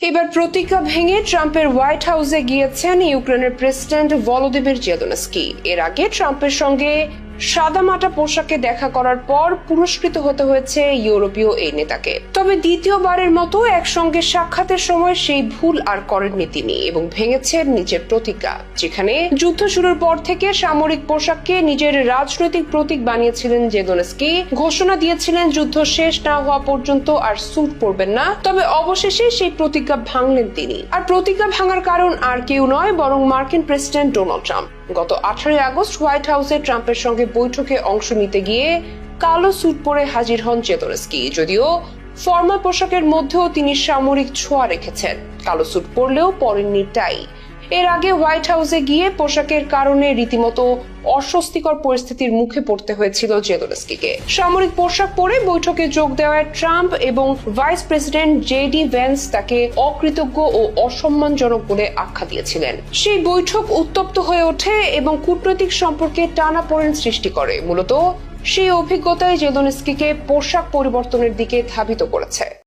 এবার প্রতিজ্ঞা ভেঙে ট্রাম্পের হোয়াইট হাউসে গিয়েছেন ইউক্রেনের প্রেসিডেন্ট ভলোদিমির জেলনস্কি এর আগে ট্রাম্পের সঙ্গে সাদামাটা পোশাকে দেখা করার পর পুরস্কৃত হতে হয়েছে ইউরোপীয় এই নেতাকে। তবে দ্বিতীয়বারের মতো একসঙ্গে সাক্ষাতের সময় সেই ভুল আর করেননি তিনি এবং ভেঙেছেন নিজের প্রতিজ্ঞা, যেখানে যুদ্ধ শুরুর পর থেকে সামরিক পোশাককে নিজের রাজনৈতিক প্রতীক বানিয়েছিলেন জেদনস্কি। ঘোষণা দিয়েছিলেন যুদ্ধ শেষ না হওয়া পর্যন্ত আর স্যুট পরবেন না। তবে অবশেষে সেই প্রতিজ্ঞা ভাঙলেন তিনি। আর প্রতিজ্ঞা ভাঙার কারণ আর কেউ নয়, বরং মার্কিন প্রেসিডেন্ট ডোনাল্ড ট্রাম্প। গত আঠারোই আগস্ট হোয়াইট হাউসে ট্রাম্পের সঙ্গে বৈঠকে অংশ নিতে গিয়ে কালো স্যুট পরে হাজির হন চেতনস্কি যদিও ফর্মাল পোশাকের মধ্যেও তিনি সামরিক ছোঁয়া রেখেছেন। কালো স্যুট পরলেও পরেননি টাই। এর আগে হোয়াইট হাউসে গিয়ে পোশাকের কারণে রীতিমতো অস্বস্তিকর পরিস্থিতির মুখে পড়তে হয়েছিল জেদোনস্কিকে সামরিক পোশাক পরে বৈঠকে যোগ দেওয়ায় ট্রাম্প এবং ভাইস প্রেসিডেন্ট জেডি ভ্যান্স তাকে অকৃতজ্ঞ ও অসম্মানজনক বলে আখ্যা দিয়েছিলেন। সেই বৈঠক উত্তপ্ত হয়ে ওঠে এবং কূটনৈতিক সম্পর্কে টানাপোড়েন সৃষ্টি করে। মূলত সেই অভিজ্ঞতায় জেদোনস্কিকে পোশাক পরিবর্তনের দিকে ধাবিত করেছে।